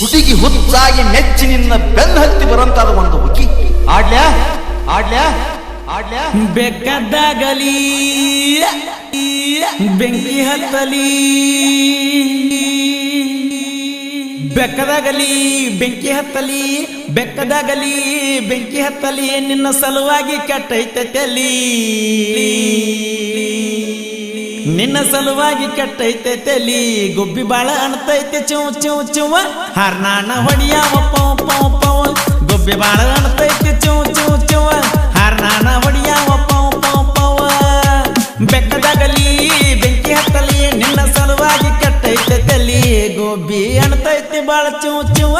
ಹುಡುಗಿ ಹುಚ್ಚಾಗಿ ಮೆಚ್ಚಿ ನಿನ್ನ ಬೆನ್ನ ಹತ್ತಿ ಬರಂತಾದ ಒಂದು ಹುಕ್ಕಿ ಆಡ್ಲ್ಯಾ? ಆಡ್ಲ್ಯಾ? ಆಡ್ಲ್ಯಾ? ಬೆಕ್ಕದ್ದಾಗಲಿ, ಬೆಂಕಿ ಹತ್ತಲಿ. ಬೆಕ್ಕದಾಗಲಿ, ಬೆಂಕಿ ಹತ್ತಲಿ. ಬೆಕ್ಕದಾಗಲಿ, ಬೆಂಕಿ ಹತ್ತಲಿ. ನಿನ್ನ ಸಲುವಾಗಿ ಕೆಟ್ಟೈತೆ ತಲಿ. ನಿನ್ನ ಸಲುವಾಗಿ ಕೆಟ್ಟೈತೆ ತಲಿ, ಗುಬ್ಬಿ ಬಾಳ ಅಣ್ತೈತೆ ಚೂ ಚೂ ಚೂವ ಹರ್ನಾಣ ಹೊಡಿಯಾವ, ಪೌ ಪೌ ಪೌ. ಗುಬ್ಬಿ ಬಾಳ ಅಣ್ತೈತೆ ಚೂ ಚೂ ಚೂವ ಹರ್ನಾಣ ಹೊಡಿಯಾವ, ಪೌ ಪೌ ಪೌ. ಬೆಕ್ಕದಾಗಲಿ ಬೆಂಕಿ ಹತ್ತಲಿ, ನಿನ್ನ ಸಲುವಾಗಿ ಕೆಟ್ಟೈತೆ ತಲಿ, ಗುಬ್ಬಿ ಅಣ್ತೈತೆ ಬಾಳ ಚೂ ಚೂವ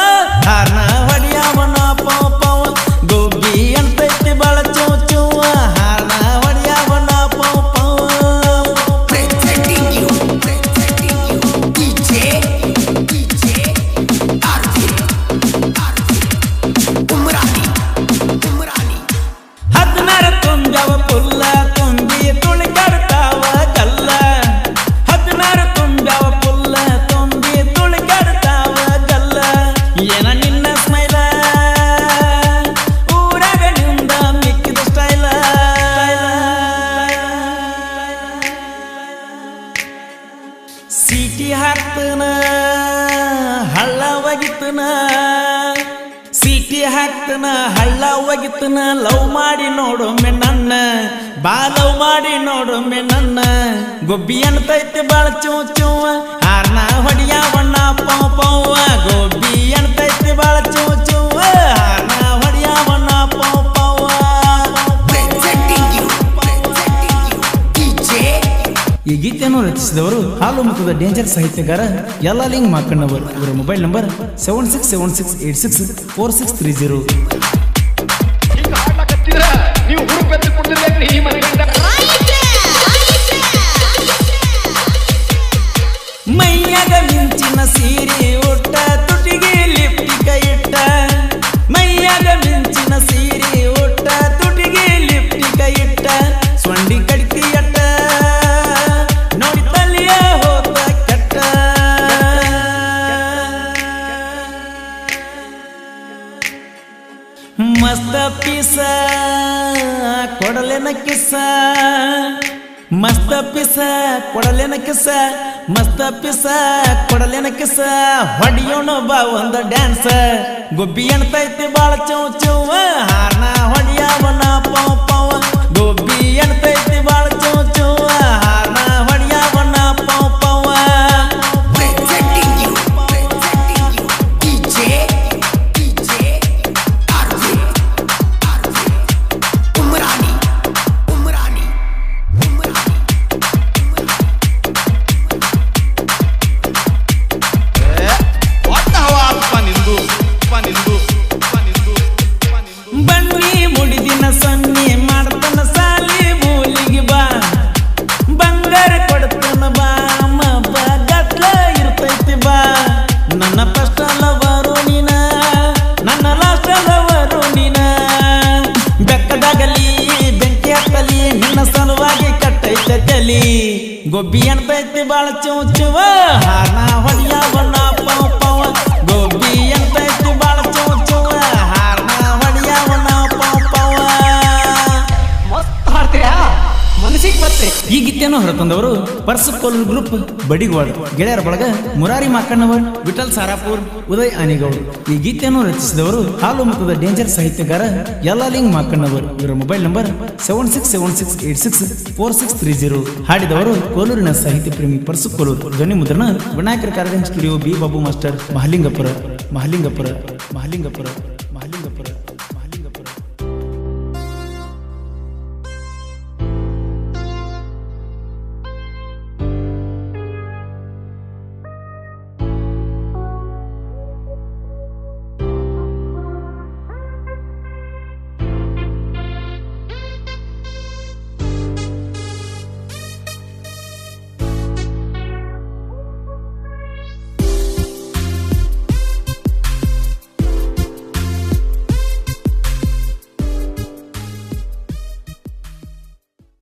ಹರ್ನ ಹೊಡಿಯಾವ ನಾ ಪೌ ಒಗಿತನ ಸೀಟಿ ಹಾಕ್ತನ, ಹಳ್ಳ ಒಗಿತನ, ಲವ್ ಮಾಡಿ ನೋಡೊಮ್ಮೆ ನನ್ನ, ಬಾ ಲವ್ ಮಾಡಿ ನೋಡೊಮ್ಮೆ ನನ್ನ. ಗೊಬ್ಬಿ ಅಂತೈತೆ ಬಾಳ ಚೂ ಚೂವ ಆರ್ನ ಹೊಡಿಯ ಬಣ್ಣ ಪಾವ್ ಗೊಬ್ಬಿ ಈ ಗೀತೆಯನ್ನು ರಚಿಸಿದವರು ಹಾಲು ಮುಖದ ಡೇಂಜರ್ ಸಾಹಿತ್ಯಗಾರ ಎಲ್ಲ ಲಿಂಗ್ ಮಾಕಣ್ಣವರು. ಇವರ mobile number seven six seven six eight six four six three zero ಪಿಸ ಕೊಡಲೆನ ಕಿಸ ಮಸ್ತ ಪಿಸ ಕೊಡಲೆನ ಕಿಸ ಮಸ್ತ ಪಿಸ ಕೊಡಲೆನ ಕಿಸ ಹೊಡಿಯೋಣ ಬಾ ಒಂದು ಡ್ಯಾನ್ಸ್ ಗೊಬ್ಬಿ ಅಣ್ತೈತಿ ಬಾಳ ಚೌ ಚೌವ ಹಾರ್ನ ಹೊಡಿಯಾವನ ಗೊಬ್ಬಿ ಅನ್ತೈತಿ ಬಾಳ ಚುವ ಹಾರ್ನ ಹೊಡಿಯಾವಣ್ಣ ಪೌ ಗೀತೆಯನ್ನು ಹೊರತಂದವರು ಗ್ರೂಪ್ ಬಡಿಗೋಳ್ ಗೆಳೆಯರ ಬಳಗ ಮುರಾರಿ ಮಾಕಣ್ಣವರ್, ವಿಠಲ್ ಸಾರಾಪುರ್, ಉದಯ್ ಆನಿಗೌಡ್. ಈ ಗೀತೆಯನ್ನು ರಚಿಸಿದವರು ಹಾಲು ಮುಖದ ಡೇಂಜರ್ ಸಾಹಿತ್ಯಕಾರ ಯಲ್ಲಾಲಿಂಗ್ ಮಾಕಣ್ಣವರ್. ಇವರ mobile number seven six seven six eight six four six three zero. ಹಾಡಿದವರು ಕೋಲೂರಿನ ಸಾಹಿತ್ಯ ಪ್ರೇಮಿ ಪರ್ಸು ಕೋಲೂರು ಧ್ವನಿ ಮುದ್ರಣ ವಿನಾಯಕರ ಕಾರ್ಯಕ್ರಮ studio B Babu master Mahalingapur Mahalingapur Mahalingapur.